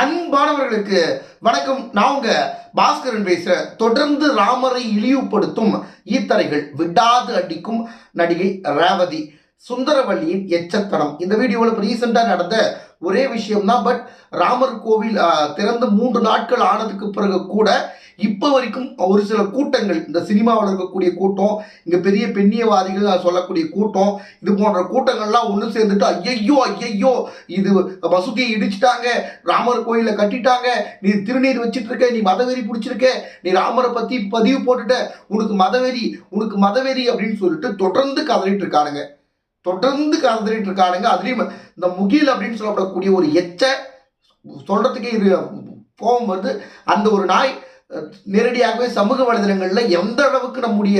அன்பானவர்களுக்கு வணக்கம். நான் உங்க பாஸ்கரன் பேசுறேன் தொடர்ந்து ராமரை இழிவுபடுத்தும் ஈத்தரைகள் விடாது அடிக்கும் நடிகை ரேவதி. சுந்தரவல்லியின் எச்சத்தனம். இந்த வீடியோவில் இப்போ ரீசெண்டாக நடந்த ஒரே விஷயம் தான் பட் ராமர் கோவில் திறந்து மூன்று நாட்கள் ஆனதுக்கு பிறகு கூட இப்போ வரைக்கும் ஒரு சில கூட்டங்கள் இந்த சினிமாவில் இருக்கக்கூடிய கூட்டம் இங்கே பெரிய பெண்ணியவாதிகள் சொல்லக்கூடிய கூட்டம் இது போன்ற கூட்டங்கள்லாம் ஒன்று சேர்ந்துட்டு ஐயையோ ஐயையோ இது மசூதியை இடிச்சிட்டாங்க ராமர் கோயிலை கட்டிட்டாங்க நீ திருநீர் வச்சுட்டு இருக்க நீ மதவெறி பிடிச்சிருக்க நீ ராமரை பற்றி பதிவு போட்டுட்ட உனக்கு மதவெறி உனக்கு மதவெறி அப்படின்னு சொல்லிட்டு தொடர்ந்து கதறிட்டு இருக்கானுங்க. தொடர்ந்து கதறிட்டு இருக்கானுங்க. அதுலேயும் இந்த முகில் அப்படின்னு சொல்லப்படக்கூடிய ஒரு எச்ச சொல்கிறதுக்கே இது கோபம் வருது. அந்த ஒரு நாய் நேரடியாகவே சமூக வலைதளங்களில் எந்த அளவுக்கு நம்முடைய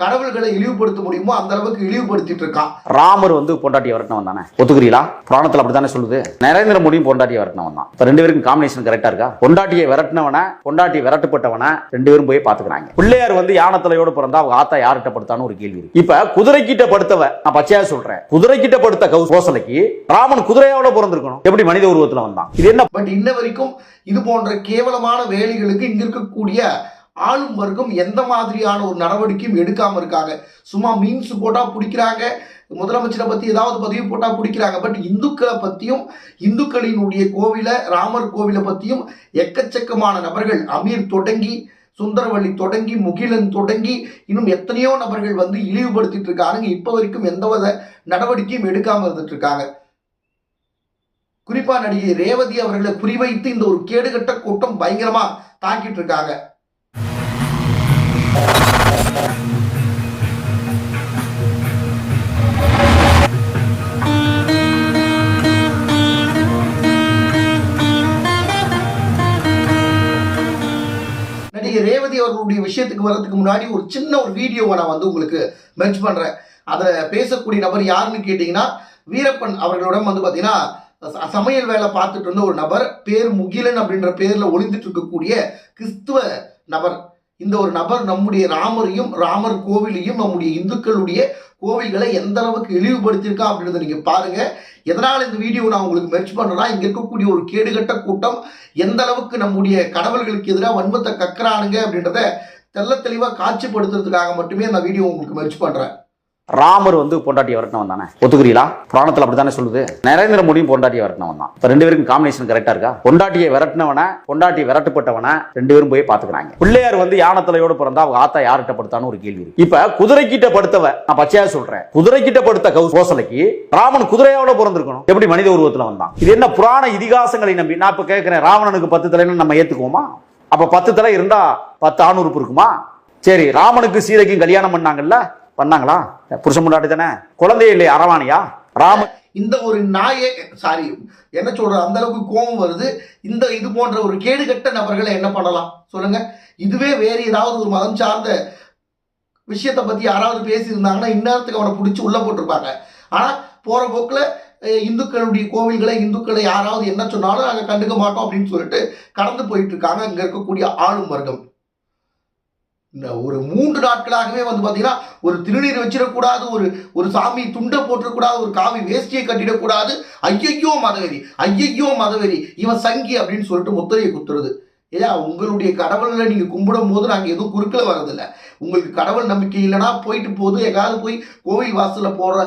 கடவுள்களை இழிவுபடுத்த முடியுமோ அந்த அளவுக்கு இழிவுபடுத்திட்டு இருக்கான். ராமர் வந்து பொண்டாட்டியை விரட்டினவன் தானே? ஒத்துக்கிறீங்களா? புராணத்தில் அப்படித்தானே சொல்லுது. நரேந்திர மோடியும் பொண்டாட்டியை விரட்டினவன் தான். இப்போ ரெண்டு பேருக்கும் காம்பினேஷன் கரெக்டா இருக்கா? பொண்டாட்டியை விரட்டினவன பொண்டாட்டி விரட்டப்பட்டவன ரெண்டு பேரும் போய் பாத்துக்கிறாங்க. பிள்ளையார் வந்து யானத்தலையோட பிறந்தா அவங்க ஆத்தா யார்கிட்ட படுத்தான்னு ஒரு கேள்வி இருக்கு. இப்ப குதிரை கிட்ட படுத்தவ நான் பச்சையா சொல்றேன். குதிரை கிட்ட படுத்த கோசலைக்கு ராமன் குதிரையோட பிறந்திருக்கணும். எப்படி மனித உருவத்துல வந்தான்? இது என்ன பட் இன்ன வரைக்கும் இது போன்ற கேவலமான வேலைகளுக்கு இங்க இருக்கக்கூடிய ஆளும் வர்க்கம் எந்த மாதிரியான ஒரு நடவடிக்கையும் எடுக்காமல் இருக்காங்க. சும்மா மீன்ஸ் போட்டால் பிடிக்கிறாங்க. முதலமைச்சரை பற்றி ஏதாவது பதிவு போட்டால் பிடிக்கிறாங்க. பட் இந்துக்களை பற்றியும் இந்துக்களினுடைய கோவிலை ராமர் கோவிலை பற்றியும் எக்கச்சக்கமான நபர்கள் அமீர் தொடங்கி சுந்தரவள்ளி தொடங்கி முகிலன் தொடங்கி இன்னும் எத்தனையோ நபர்கள் வந்து இழிவுபடுத்திட்டு இருக்காங்க இப்போ வரைக்கும் எந்தவித நடவடிக்கையும் எடுக்காமல் இருந்துட்டு இருக்காங்க. குறிப்பா நடிகை ரேவதி அவர்களை குறிவைத்து இந்த ஒரு கேடுகட்ட கூட்டம் பயங்கரமா தாக்கிட்டு இருக்காங்க. ரேவதி அவர்களுடைய விஷயத்துக்கு வர்றதுக்கு முன்னாடி ஒரு சின்ன ஒரு வீடியோவை நான் வந்து உங்களுக்கு மென்ச் பண்றேன். அதில் பேசக்கூடிய நபர் யாருன்னு கேட்டிங்கன்னா வீரப்பன் அவர்களிடம் வந்து பார்த்தீங்கன்னா சமையல் வேலை பார்த்துட்டு இருந்த ஒரு நபர் பேர் முகிலன் அப்படின்ற பேரில் ஒளிந்துட்டு இருக்கக்கூடிய கிறிஸ்துவ நபர். இந்த ஒரு நபர் நம்முடைய ராமரையும் ராமர் கோவிலையும் நம்முடைய இந்துக்களுடைய கோவில்களை எந்த அளவுக்கு இழிவுபடுத்தியிருக்கா அப்படின்றத நீங்க பாருங்க. எதனால் இந்த வீடியோ நான் உங்களுக்கு மெர்ச் பண்ணுறேன்னா இங்க இருக்கக்கூடிய ஒரு கேடுகட்ட கூட்டம் எந்த அளவுக்கு நம்முடைய கடவுள்களுக்கு எதிராக வன்மத்தை கக்குறானுங்க அப்படின்றத தெல்ல தெளிவாக காட்சிப்படுத்துறதுக்காக மட்டுமே அந்த வீடியோ உங்களுக்கு மெர்ச் பண்றேன். ராமர் வந்து பொண்டாட்டியை விரட்டினவன் தானே? ஒத்துக்கிறீங்களா? புராணத்தில் அப்படித்தானே சொல்லுது. நரேந்திர மோடியும் பொண்டாட்டியை விரட்டினவன் தான் இப்போ ரெண்டு பேருக்கும் காம்பினேஷன் கரெக்டா இருக்கா? பொண்டாட்டியை விரட்டினவன பொண்டாட்டி விரட்டப்பட்டவன ரெண்டு பேரும் போய் பாத்துக்கிறாங்க பிள்ளையார் வந்து யானத்தலையோட பிறந்தா அவங்க ஆத்தா யார்கிட்ட படுத்தான்னு ஒரு கேள்வி இருக்கு. இப்ப குதிரை கிட்ட படுத்தவ நான் பச்சையா சொல்றேன். குதிரை கிட்ட படுத்த கோசலைக்கு ராமன் குதிரையோட பிறந்திருக்கணும். எப்படி மனித உருவத்துல வந்தான் இது என்ன புராண இதிகாசங்களை நம்பி நான் இப்ப கேட்கிறேன் ராவணனுக்கு பத்து தலைன்னு நம்ம ஏத்துக்குவோமா? அப்ப பத்து தலை இருந்தா பத்து ஆணுறுப்பு இருக்குமா? சரி ராமனுக்கு சீதைக்கும் கல்யாணம் பண்ணாங்கல்ல? பண்ணாங்களா? புருஷன் முன்னாடி தானே? குழந்தை இல்லை அரவாணியா? ராம இந்த ஒரு நாயே சாரி என்ன சொல்ற? அந்த அளவுக்கு கோபம் வருது. இந்த இது போன்ற ஒரு கேடுகட்ட நபர்களை என்ன பண்ணலாம்? சொல்லுங்க. இதுவே வேறு ஏதாவது ஒரு மதம் சார்ந்த விஷயத்தை பத்தி யாராவது பேசியிருந்தாங்கன்னா இந்நேரத்துக்கு அவனை பிடிச்சி உள்ள போட்டிருப்பாங்க. ஆனா போற போக்குல இந்துக்களுடைய கோவில்களை இந்துக்களை யாராவது என்ன சொன்னாலும் நாங்கள் கண்டுக்க மாட்டோம் அப்படின்னு சொல்லிட்டு கடந்து போயிட்டு இருக்காங்க. இங்க இருக்கக்கூடிய ஆளும் வர்க்கம். ஒரு மூன்று நாட்களாகவே வந்து பார்த்தீங்கன்னா ஒரு திருநீர் வச்சிடக்கூடாது ஒரு ஒரு சாமி துண்டை போட்டுறக்கூடாது ஒரு காவி வேஷ்டியை கட்டிடக்கூடாது. ஐயையோ மதவெறி ஐயையோ மதவெறி இவன் சங்கி அப்படின்னு சொல்லிட்டு முத்திரையை குத்துறது. ஏயா உங்களுடைய கடவுள்களை நீங்கள் கும்பிடும் போது நாங்கள் எதுவும் குறுக்கில் வர்றதில்லை. உங்களுக்கு கடவுள் நம்பிக்கை இல்லைனா போயிட்டு போது எங்காவது போய் கோவில் வாசலில் போடுற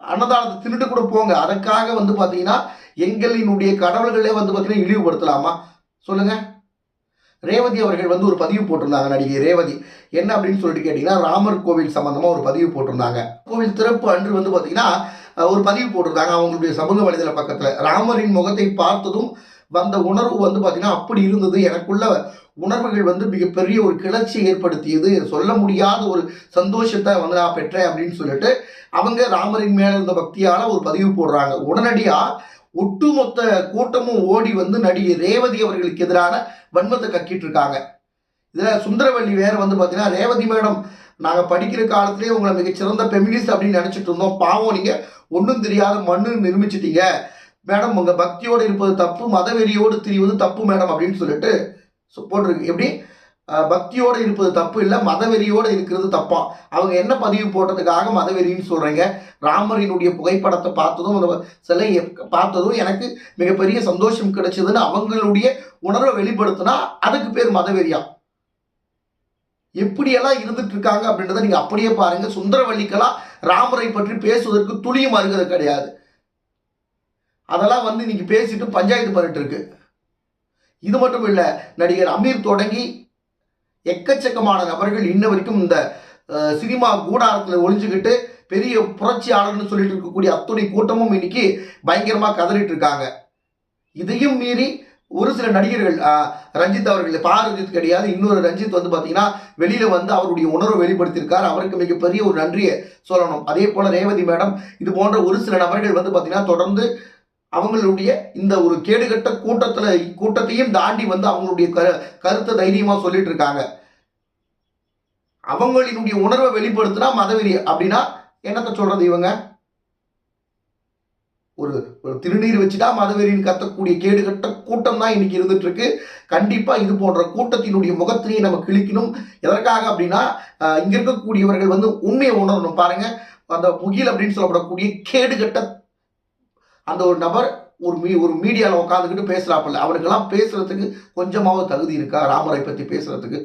அன்னதானத்தை தின்னுட்டு கூட போங்க. அதற்காக வந்து பார்த்தீங்கன்னா எங்களினுடைய கடவுள்களே வந்து பார்த்தீங்கன்னா இழிவுபடுத்தலாமா? சொல்லுங்கள் ரேவதி அவர்கள் வந்து ஒரு பதிவு போட்டிருந்தாங்க நடிகை ரேவதி. என்ன அப்படின்னு சொல்லிட்டு கேட்டிங்கன்னா ராமர் கோவில் சம்மந்தமாக ஒரு பதிவு போட்டிருந்தாங்க. கோவில் திறப்பு அன்று வந்து பார்த்தீங்கன்னா ஒரு பதிவு போட்டிருந்தாங்க அவங்களுடைய சமூக வலைதள பக்கத்தில். ராமரின் முகத்தை பார்த்ததும் வந்த உணர்வு வந்து பார்த்திங்கன்னா அப்படி இருந்தது. எனக்குள்ள உணர்வுகள் வந்து மிகப்பெரிய ஒரு கிளர்ச்சி ஏற்படுத்தியது. சொல்ல முடியாத ஒரு சந்தோஷத்தை வந்து நான் பெற்றேன் அப்படின்னு சொல்லிட்டு அவங்க ராமரின் மேல இருந்த பக்தியால் ஒரு பதிவு போடுறாங்க. உடனடியாக ஒட்டுமொத்த கூட்டமும் ஓடி வந்து நடிகை ரேவதி அவர்களுக்கு எதிரான வன்மத்தை கக்கிட்டு இருக்காங்க இதில் சுந்தரவல்லி வேறு வந்து பார்த்தீங்கன்னா ரேவதி மேடம் நாங்கள் படிக்கிற காலத்திலே உங்களை மிகச்சிறந்த பெமினிஸ்ட் அப்படின்னு நினச்சிட்டு இருந்தோம். பாவம் நீங்கள் ஒன்றும் தெரியாத மண்ணு நிரூபிச்சிட்டீங்க. மேடம் உங்கள் பக்தியோடு இருப்பது தப்பு மதவெறியோடு திரிவது தப்பு மேடம் அப்படின்னு சொல்லிட்டு போட்டிருக்கு. எப்படி? பக்தியோடு இருப்பது தப்பு இல்லை மதவெறியோடு இருக்கிறது தப்பா? அவங்க என்ன பதிவு போட்டதுக்காக மதவெறின்னு சொல்கிறீங்க ராமரினுடைய புகைப்படத்தை பார்த்ததும் அந்த சிலையை பார்த்ததும் எனக்கு மிகப்பெரிய சந்தோஷம் கிடைச்சதுன்னு அவங்களுடைய உணர்வை வெளிப்படுத்தினா அதுக்கு பேர் மதவெறியா? எப்படியெல்லாம் இருந்துட்டு இருக்காங்க அப்படின்றத நீங்கள் அப்படியே பாருங்கள் சுந்தரவல்லிக்கெல்லாம் ராமரை பற்றி பேசுவதற்கு துளியும் அருகது கிடையாது. அதெல்லாம் வந்து இன்னைக்கு பேசிட்டு பஞ்சாயத்து பண்ணிட்டு இருக்கு. இது மட்டும் இல்லை நடிகர் அமீர் தொடங்கி எக்கச்சக்கமான நபர்கள் இன்ன வரைக்கும் இந்த சினிமா கூடாரத்தில் ஒழிஞ்சுக்கிட்டு பெரிய புரட்சியாளர்னு சொல்லிட்டு இருக்கக்கூடிய அத்துணை கூட்டமும் இன்னைக்கு பயங்கரமாக கதறிட்டு இருக்காங்க. இதையும் மீறி ஒரு சில நடிகர்கள் ரஞ்சித் அவர்கள் பா. ரஞ்சித் கிடையாது இன்னொரு ரஞ்சித் வந்து பார்த்தீங்கன்னா வெளியில் வந்து அவருடைய உணர்வை வெளிப்படுத்தியிருக்கார். அவருக்கு மிகப்பெரிய ஒரு நன்றியை சொல்லணும். அதே போல் ரேவதி மேடம் இது போன்ற ஒரு சில நபர்கள் வந்து பார்த்தீங்கன்னா தொடர்ந்து அவங்களுடைய இந்த ஒரு கேடுகட்ட கூட்டத்தில் கூட்டத்தையும் தாண்டி வந்து அவங்களுடைய கரு கருத்தை தைரியமாக சொல்லிட்டு இருக்காங்க. அவங்களினுடைய உணர்வை வெளிப்படுத்தினா மதவெறி அப்படின்னா என்னத்த சொல்றது இவங்க? ஒரு ஒரு திருநீர் வச்சுட்டா மதவெறின்னு கத்தக்கூடிய கேடுகட்ட கூட்டம் தான் இன்னைக்கு இருந்துட்டு இருக்கு கண்டிப்பா இது போன்ற கூட்டத்தினுடைய முகத்திலேயே நம்ம கிழிக்கணும். எதற்காக அப்படின்னா இங்க இருக்கக்கூடியவர்கள் வந்து உண்மையை உணரணும். பாருங்க அந்த முகில் அப்படின்னு சொல்லப்படக்கூடிய கேடுகட்ட அந்த ஒரு நபர் ஒரு மீ ஒரு மீடியாவில் உட்காந்துக்கிட்டு பேசுகிறாப்பில்ல அவனுக்கெல்லாம் பேசுகிறதுக்கு கொஞ்சமாவது தகுதி இருக்கா? ராமரை பற்றி பேசுகிறதுக்கு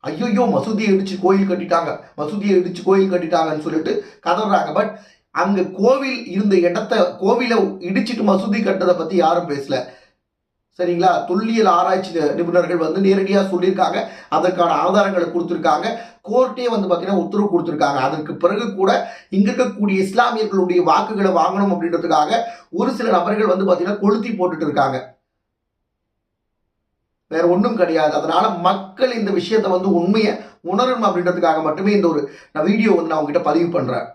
ஐயோ மசூதியை இடித்து கோயில் கட்டிட்டாங்க. மசூதியை இடிச்சு கோயில் கட்டிட்டாங்கன்னு சொல்லிட்டு கதறாங்க. பட் அங்கே கோவில் இருந்த இடத்த கோவிலை இடிச்சிட்டு மசூதி கட்டதை பற்றி யாரும் பேசலை. சரிங்களா? தொல்லியல் ஆராய்ச்சி நிபுணர்கள் வந்து நேரடியாக சொல்லியிருக்காங்க. அதற்கான ஆதாரங்களை கொடுத்துருக்காங்க. கோர்ட்டே வந்து பார்த்தீங்கன்னா உத்தரவு கொடுத்துருக்காங்க. அதற்கு பிறகு கூட இங்க இருக்கக்கூடிய இஸ்லாமியர்களுடைய வாக்குகளை வாங்கணும் அப்படின்றதுக்காக ஒரு சில நபர்கள் வந்து பார்த்தீங்கன்னா கொளுத்தி போட்டுட்டு இருக்காங்க. வேற ஒன்றும் கிடையாது. அதனால மக்கள் இந்த விஷயத்தை வந்து உண்மையை உணரணும் அப்படின்றதுக்காக மட்டுமே இந்த ஒரு நான் வீடியோ வந்து நான் உங்ககிட்ட பதிவு பண்ணுறேன்